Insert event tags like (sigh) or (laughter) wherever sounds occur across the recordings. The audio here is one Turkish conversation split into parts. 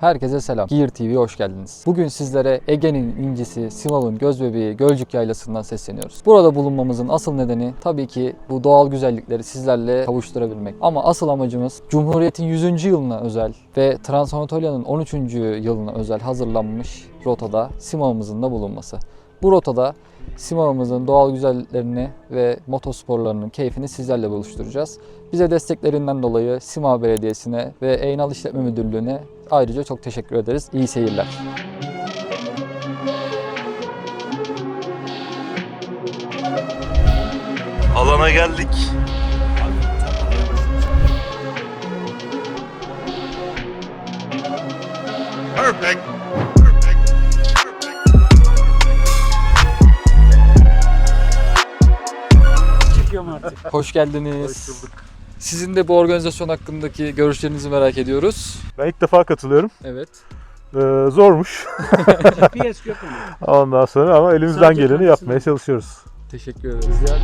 Herkese selam. Gear TV'ye hoş geldiniz. Bugün sizlere Ege'nin incisi, Simav'ın gözbebeği Gölcük Yaylası'ndan sesleniyoruz. Burada bulunmamızın asıl nedeni tabii ki bu doğal güzellikleri sizlerle kavuşturabilmek. Ama asıl amacımız Cumhuriyet'in 100. yılına özel ve Transanatolia'nın 13. yılına özel hazırlanmış rotada Simav'ımızın da bulunması. Bu rotada Simav'ımızın doğal güzelliklerini ve motosporlarının keyfini sizlerle buluşturacağız. Bize desteklerinden dolayı Simav Belediyesi'ne ve Eynal İşletme Müdürlüğü'ne ayrıca çok teşekkür ederiz. İyi seyirler. Alana geldik. Perfect. Çıkıyorum artık. Hoş geldiniz. Sizin de bu organizasyon hakkındaki görüşlerinizi merak ediyoruz. Ben ilk defa katılıyorum. Evet. Ee, zormuş. (laughs) GPS yok ama. Ondan sonra ama elimizden Sadece geleni yapmaya çalışıyoruz. Teşekkür ederiz. Ya.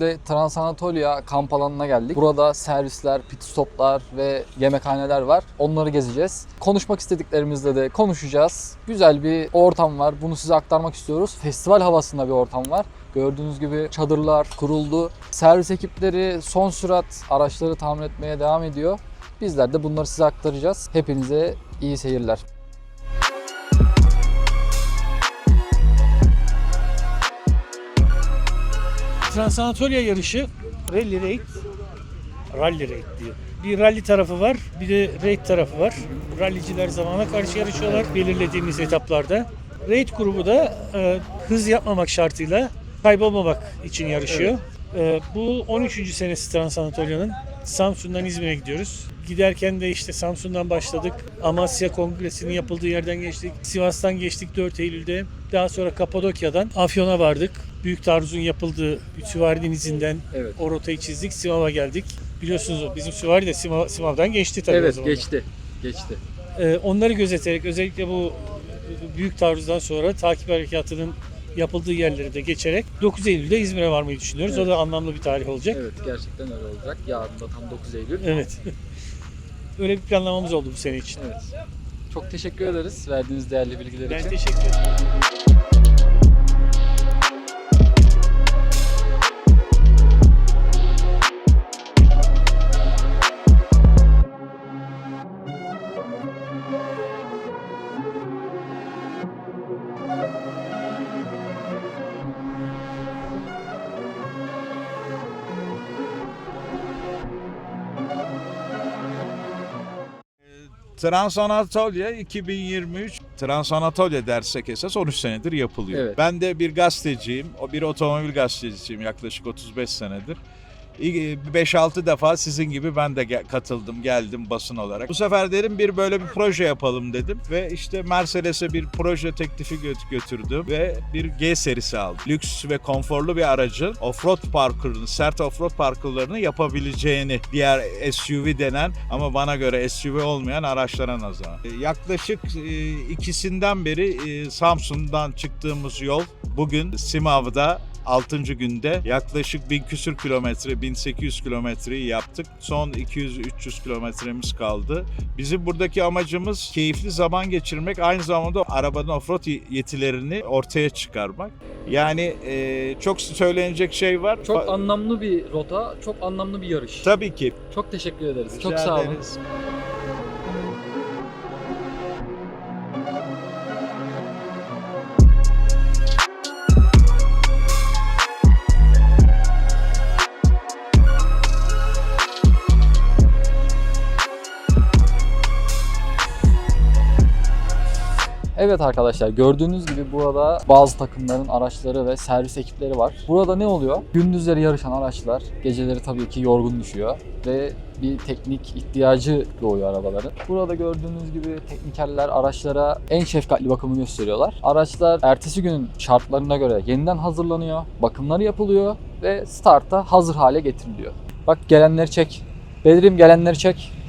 De Transanatolia kamp alanına geldik. Burada servisler, pit stoplar ve yemekhaneler var. Onları gezeceğiz. Konuşmak istediklerimizle de konuşacağız. Güzel bir ortam var. Bunu size aktarmak istiyoruz. Festival havasında bir ortam var. Gördüğünüz gibi çadırlar kuruldu. Servis ekipleri son sürat araçları tamir etmeye devam ediyor. Bizler de bunları size aktaracağız. Hepinize iyi seyirler. Transanatolia yarışı Rally Raid Rally Raid diyor. Bir rally tarafı var, bir de raid tarafı var. Rallyciler zamana karşı yarışıyorlar belirlediğimiz etaplarda. Raid grubu da e, hız yapmamak şartıyla kaybolmamak için yarışıyor. E, bu 13. senesi Transanatolia'nın. Samsun'dan İzmir'e gidiyoruz. Giderken de işte Samsun'dan başladık. Amasya Kongresi'nin yapıldığı yerden geçtik. Sivas'tan geçtik 4 Eylül'de. Daha sonra Kapadokya'dan Afyon'a vardık. Büyük taarruzun yapıldığı Süvari Denizi'nden Evet. o rotayı çizdik. Simav'a geldik. Biliyorsunuz bizim Süvari de Simav, Simav'dan geçti tabii o zaman. geçti. Geçti. Ee, onları gözeterek özellikle bu büyük taarruzdan sonra takip harekatının yapıldığı yerleri de geçerek 9 Eylül'de İzmir'e varmayı düşünüyoruz. Evet. O da anlamlı bir tarih olacak. Evet gerçekten öyle olacak. Yarın da tam 9 Eylül. Evet. (laughs) Öyle bir planlamamız oldu bu sene için. Evet. Çok teşekkür ederiz verdiğiniz değerli bilgiler Ben için. teşekkür ederim. Transanatolia 2023 Transanatolia dersek esas 13 senedir yapılıyor. Evet. Ben de bir gazeteciyim. O bir otomobil gazetecisiyim yaklaşık 35 senedir. İ- 5-6 defa sizin gibi ben de katıldım, geldim basın olarak. Bu sefer dedim bir böyle bir proje yapalım dedim ve işte Mercedes'e bir proje teklifi gö- götürdüm ve bir G serisi aldım. Lüks ve konforlu bir aracın offroad parkurunu, sert offroad parkurlarını yapabileceğini diğer SUV denen ama bana göre SUV olmayan araçlara nazaran. E, Yaklaşık e, ikisinden beri e, Samsun'dan çıktığımız yol bugün Simav'da 6. günde yaklaşık 1000 küsür kilometre, 1800 kilometreyi yaptık. Son 200-300 kilometremiz kaldı. Bizim buradaki amacımız keyifli zaman geçirmek, aynı zamanda arabanın offroad yetilerini ortaya çıkarmak. Yani e, çok söylenecek şey var. Çok anlamlı bir rota, çok anlamlı bir yarış. Tabii ki. Çok teşekkür ederiz. Rica çok sağ olun. ederiz. Evet arkadaşlar gördüğünüz gibi burada bazı takımların araçları ve servis ekipleri var. Burada ne oluyor? Gündüzleri yarışan araçlar geceleri tabii ki yorgun düşüyor ve bir teknik ihtiyacı doğuyor arabaların. Burada gördüğünüz gibi teknikerler araçlara en şefkatli bakımı gösteriyorlar. Araçlar ertesi günün şartlarına göre yeniden hazırlanıyor, bakımları yapılıyor ve starta hazır hale getiriliyor. Bak gelenleri çek. Bedrim gelenleri çek.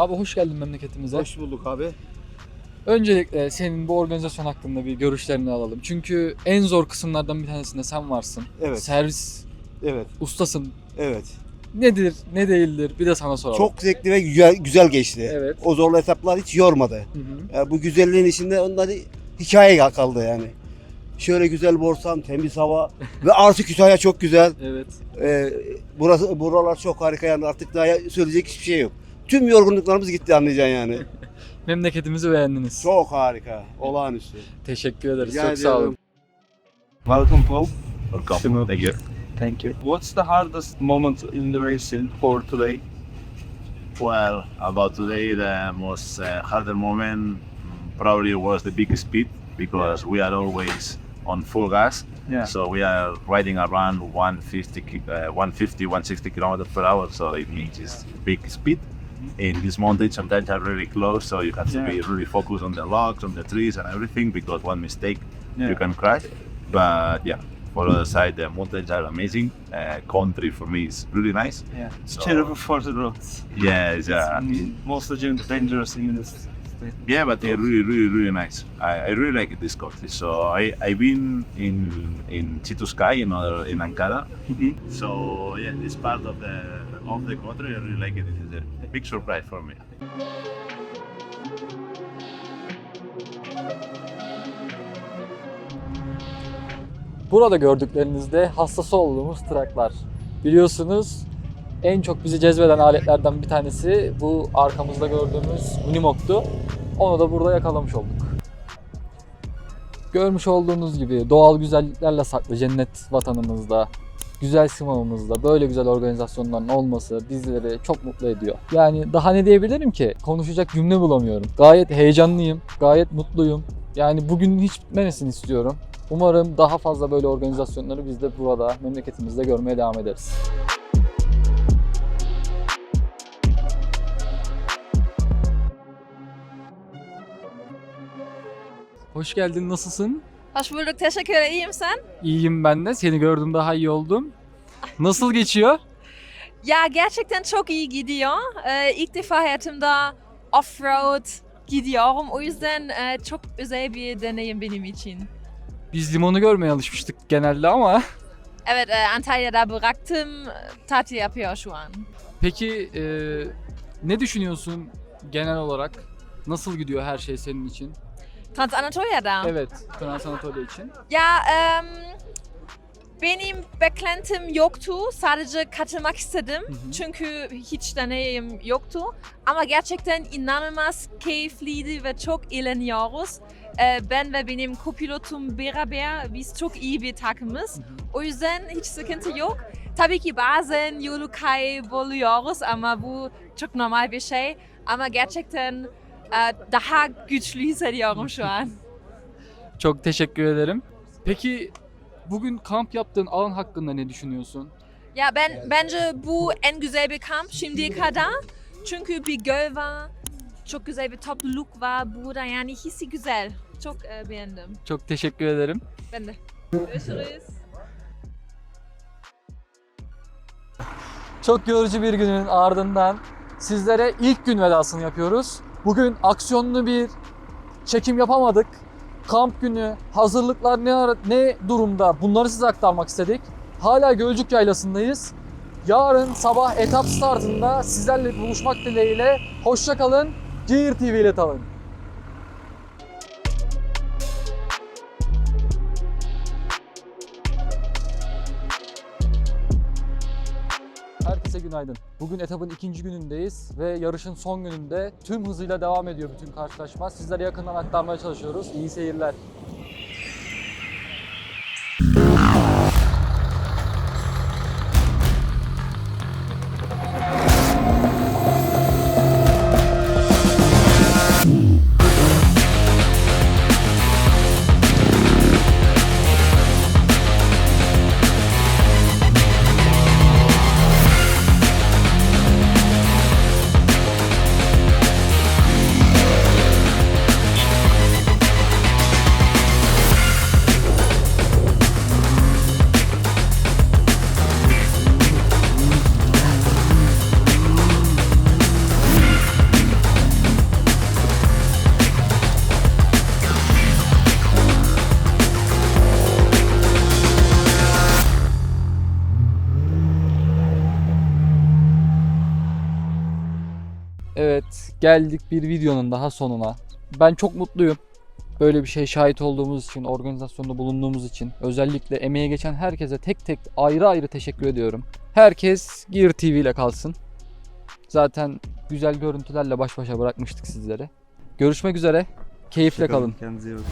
Abi hoş geldin memleketimize. Hoş bulduk abi. Öncelikle senin bu organizasyon hakkında bir görüşlerini alalım. Çünkü en zor kısımlardan bir tanesinde sen varsın. Evet. Servis Evet. ustasın. Evet. Nedir, ne değildir bir de sana soralım. Çok zevkli ve güzel, güzel geçti. Evet. O zorlu etaplar hiç yormadı. Hı hı. Yani bu güzelliğin içinde onları hikaye kaldı yani. Şöyle güzel borsan, temiz hava (laughs) ve artık Kütahya çok güzel. Evet. Ee, burası buralar çok harika yani artık daha söyleyecek hiçbir şey yok. Tüm yorgunluklarımız gitti anlayacaksın yani. (laughs) Memleketimizi beğendiniz. Çok harika, olağanüstü. Teşekkür ederiz. Rica Çok sağ olun. Welcome, Paul. Welcome. Thank you. Thank you. What's the hardest moment in the racing for today? Well, about today, the most uh, harder moment mm, probably was the big speed because we are always on full gas. Yeah. So we are riding around 150, ki- uh, 150, 160 kilometers per hour. So it means big speed. In this mountain, sometimes are really close, so you have to Yeah. be really focused on the logs, on the trees, and everything because one mistake Yeah. you can crash. But yeah, for the other side, the mountains are amazing. Uh, country for me is really nice. Yeah. So- Terrible for the roads. Yeah, it's, uh, Mm, Most of them dangerous in this Yeah, but they're really, really, really nice. I, I really like this country. So I I've been in in Chituskai in other in Ankara. Mhm. So yeah, this part of the of the country I really like it. It is a big surprise for me. Burada gördüklerinizde hastası olduğumuz traklar. Biliyorsunuz en çok bizi cezbeden aletlerden bir tanesi bu arkamızda gördüğümüz Unimog'tu. Onu da burada yakalamış olduk. Görmüş olduğunuz gibi doğal güzelliklerle saklı cennet vatanımızda, güzel simamımızda böyle güzel organizasyonların olması bizleri çok mutlu ediyor. Yani daha ne diyebilirim ki? Konuşacak cümle bulamıyorum. Gayet heyecanlıyım, gayet mutluyum. Yani bugün hiç bitmemesini istiyorum. Umarım daha fazla böyle organizasyonları biz de burada memleketimizde görmeye devam ederiz. Hoş geldin, nasılsın? Hoş bulduk. Teşekkür ederim. İyiyim sen? İyiyim ben de. Seni gördüm daha iyi oldum. Nasıl geçiyor? (laughs) Ya gerçekten çok iyi gidiyor. Ee, ilk defa hayatımda offroad gidiyorum. O yüzden e, çok özel bir deneyim benim için. Biz limonu görmeye alışmıştık genelde ama. (laughs) Evet, e, Antalya'da bıraktım. Tatil yapıyor şu an. Peki e, ne düşünüyorsun genel olarak? Nasıl gidiyor her şey senin için? Transanatolia'da. Evet, Trans Anatolia için. Ya em, benim beklentim yoktu. Sadece katılmak istedim. Hı hı. Çünkü hiç deneyim yoktu. Ama gerçekten inanılmaz keyifliydi ve çok eğleniyoruz. Ee, ben ve benim kopilotum beraber biz çok iyi bir takımız. O yüzden hiç sıkıntı yok. Tabii ki bazen yolu kayboluyoruz ama bu çok normal bir şey. Ama gerçekten e, daha güçlü hissediyorum şu an. (laughs) Çok teşekkür ederim. Peki bugün kamp yaptığın alan hakkında ne düşünüyorsun? Ya ben bence bu en güzel bir kamp şimdiye kadar. Çünkü bir göl var, çok güzel bir topluluk var burada yani hissi güzel. Çok e, beğendim. Çok teşekkür ederim. Ben de. Görüşürüz. Çok yorucu bir günün ardından sizlere ilk gün vedasını yapıyoruz. Bugün aksiyonlu bir çekim yapamadık. Kamp günü, hazırlıklar ne, ne durumda bunları size aktarmak istedik. Hala Gölcük Yaylası'ndayız. Yarın sabah etap startında sizlerle buluşmak dileğiyle. Hoşça kalın. Gear TV ile kalın. Günaydın. Bugün etapın ikinci günündeyiz ve yarışın son gününde tüm hızıyla devam ediyor bütün karşılaşma. Sizlere yakından aktarmaya çalışıyoruz. İyi seyirler. Geldik bir videonun daha sonuna. Ben çok mutluyum. Böyle bir şey şahit olduğumuz için, organizasyonda bulunduğumuz için, özellikle emeğe geçen herkese tek tek ayrı ayrı teşekkür ediyorum. Herkes Gear TV ile kalsın. Zaten güzel görüntülerle baş başa bırakmıştık sizlere. Görüşmek üzere. Keyifle kalın. Kendinize iyi bakın.